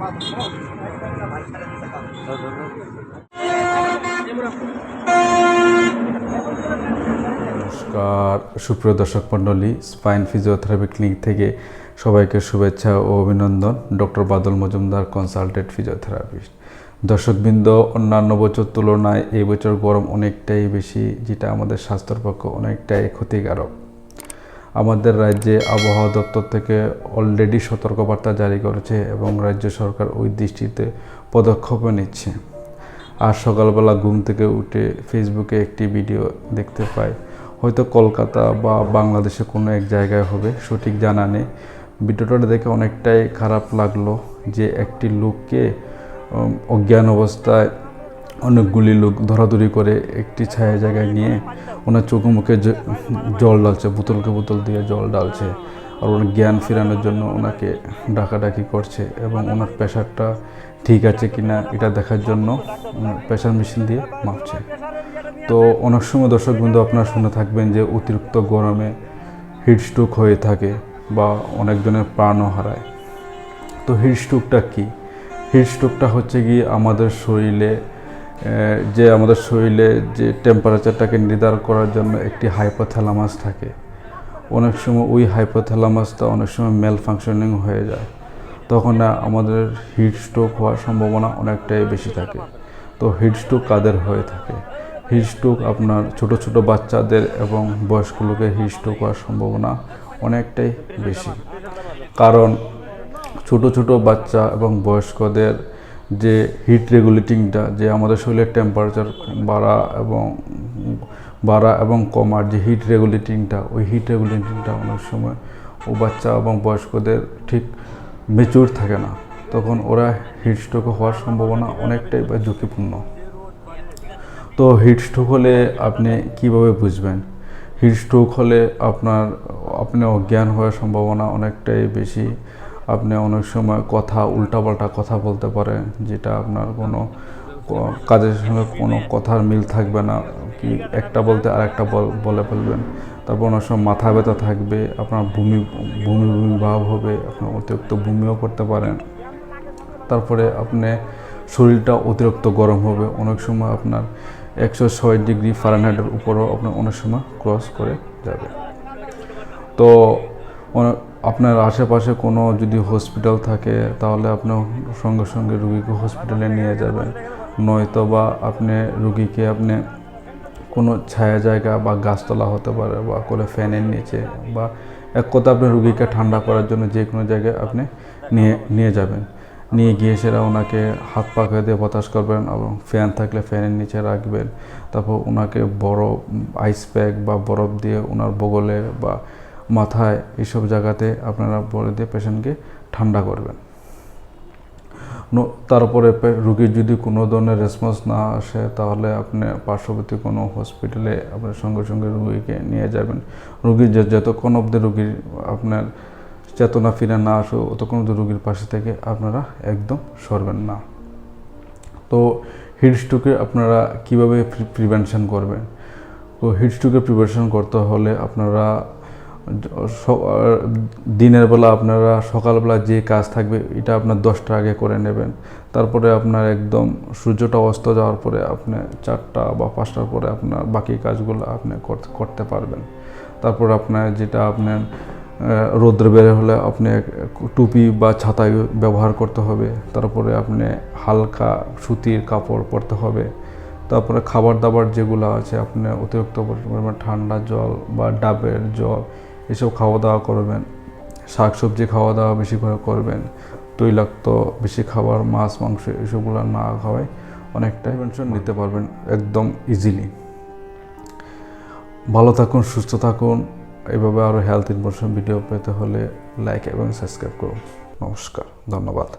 নমস্কার, সুপ্রিয় দর্শক মণ্ডলী, স্পাইন ফিজিওথেরাপি ক্লিনিক থেকে সবাইকে শুভেচ্ছা ও অভিনন্দন। Doctor Badal Majumdar consultant physiotherapist. দর্শকবৃন্দ, অন্যান্য বছর তুলনায় এই বছর গরম অনেকটাই বেশি, যেটা আমাদের স্বাস্থ্যের পক্ষে অনেকটাই ক্ষতিকারক। আমাদের রাজ্যে আবহাওয়া দপ্তর থেকে অলরেডি সতর্কবার্তা জারি করেছে এবং রাজ্য সরকার ওই দৃষ্টিতে পদক্ষেপও নিচ্ছে। আর সকালবেলা ঘুম থেকে উঠে ফেসবুকে একটি ভিডিও দেখতে পাই হয়তো কলকাতা বা বাংলাদেশে কোনো এক জায়গায় হবে, সঠিক জানা নেই। ভিডিওটা দেখে অনেকটাই খারাপ লাগল যে একটি লোককে অজ্ঞান অবস্থায় অনেকগুলি লোক ধরাধরি করে একটি ছায়া জায়গায় নিয়ে ওনার চোখে মুখে জল ডালছে বোতলকে বোতল দিয়ে জল ডালছে আর ওনার জ্ঞান ফেরানোর জন্য ওনাকে ডাকাডাকি করছে এবং ওনার প্রেশারটা ঠিক আছে কি না এটা দেখার জন্য প্রেশার মেশিন দিয়ে মাপছে। তো অনেক সময় দর্শক বিন্দু আপনারা শুনে থাকবেন যে অতিরিক্ত গরমে হিট স্ট্রোক হয়ে থাকে বা অনেকজনের প্রাণও হারায়। তো হিট স্ট্রোকটা কী? হিট স্ট্রোকটা হচ্ছে কি আমাদের শরীরে যে আমাদের শরীরে যে টেম্পারেচারটাকে নির্ধারণ করার জন্য একটি হাইপোথ্যালামাস থাকে, অনেক সময় ওই হাইপোথ্যালামাসটা অনেক সময় মেল ফাংশনিং হয়ে যায়। তখন আমাদের হিট স্ট্রোক হওয়ার সম্ভাবনা অনেকটাই বেশি থাকে। তো হিট স্ট্রোক কাদের হয়ে থাকে? হিট স্ট্রোক আপনার ছোট ছোট বাচ্চাদের এবং বয়স্ক লোকের হিট স্ট্রোক হওয়ার সম্ভাবনা অনেকটাই বেশি। কারণ ছোট ছোট বাচ্চা এবং বয়স্কদের যে হিট রেগুলেটিংটা যে আমাদের শরীরের টেম্পারেচার বাড়া এবং বাড়া এবং কমার যে হিট রেগুলেটিংটা ওই হিট রেগুলেটিংটা অনেক সময় ও বাচ্চা এবং বয়স্কদের ঠিক মেচুর থাকে না। তখন ওরা হিট স্ট্রোক হওয়ার সম্ভাবনা অনেকটাই বা ঝুঁকিপূর্ণ। তো হিট স্ট্রোক হলে আপনি কীভাবে বুঝবেন? হিট স্ট্রোক হলে আপনার আপনি অজ্ঞান হওয়ার সম্ভাবনা অনেকটাই বেশি। আপনি অনেক সময় কথা, উল্টাপাল্টা কথা বলতে পারেন, যেটা আপনার কোনো কাজের সঙ্গে কোনো কথার মিল থাকবে না। কি একটা বলতে আরেকটা বল- বলে ফেলবেন। তারপর অনেক সময় মাথা ব্যথা থাকবে, আপনার ভূমি ভূমি ভূমি ভাব হবে আপনার অতিরিক্ত ভূমিও করতে পারেন। তারপরে আপনি শরীরটা অতিরিক্ত গরম হবে, অনেক সময় আপনার একশো ছয় ডিগ্রি ফারেনহাইটের উপরও আপনার অনেক সময় ক্রস করে যাবে। তো অনে- আপনার আশেপাশে কোনো যদি হসপিটাল থাকে, তাহলে আপনি সঙ্গে সঙ্গে রুগীকে হসপিটালে নিয়ে যাবেন। নয়তো বা আপনি রুগীকে আপনি কোনো ছায়া জায়গা বা গাছতলা হতে পারে বা কোনো ফ্যানের নিচে বা এক কথা আপনি রুগীকে ঠান্ডা করার জন্য যে কোনো জায়গায় আপনি নিয়ে নিয়ে যাবেন। নিয়ে গিয়ে সেটা ওনাকে হাত পাখা দিয়ে বাতাস করবেন এবং ফ্যান থাকলে ফ্যানের নিচে রাখবেন। তারপর ওনাকে বরফ আইস প্যাক বা বরফ দিয়ে ওনার বগলে বা মাথায় এইসব জায়গাতে আপনারা বলে দিয়ে পেশেন্টকে ঠান্ডা করবেন। তারপরে রুগীর যদি কোনো ধরনের রেসপন্স না আসে, তাহলে আপনি পার্শ্ববর্তী কোনো হসপিটালে আপনার সঙ্গে সঙ্গে রুগীকে নিয়ে যাবেন। রুগীর যে, যতক্ষণ অব্দি রুগীর আপনার চেতনা ফিরে না আসো ততক্ষণ অবধি রুগীর পাশে থেকে আপনারা একদম সরবেন না। তো হিট স্ট্রোকে আপনারা কীভাবে প্রিভেনশন করবেন? তো হিট স্ট্রোকের প্রিভেনশন করতে হলে আপনারা দিনের বেলা আপনারা সকালবেলা যে কাজ থাকবে এটা আপনার দশটা আগে করে নেবেন। তারপরে আপনার একদম সূর্যটা অস্ত যাওয়ার পরে আপনি চারটা বা পাঁচটার পরে আপনার বাকি কাজগুলো আপনি করতে- পারবেন। তারপর আপনার যেটা আপনার রৌদ্র বের হলে আপনি টুপি বা ছাতা ব্যবহার করতে হবে। তারপরে আপনি হালকা সুতির কাপড় পরতে হবে। তারপরে খাবার দাবার যেগুলো আছে, আপনি অতিরিক্ত পরিমাণে ঠান্ডা জল বা ডাবের জল এসব খাওয়া দাওয়া করবেন। শাক সবজি খাওয়া দাওয়া বেশি করে করবেন। তৈলাক্ত বেশি খাবার মাছ মাংস এসবগুলো না খাওয়াই অনেকটা টেনশন নিতে পারবেন একদম ইজিলি ভালো থাকুন সুস্থ থাকুন। এভাবে আরও হেলথ ইনফরমেশন ভিডিও পেতে হলে লাইক এবং সাবস্ক্রাইব করুন। নমস্কার ধন্যবাদ।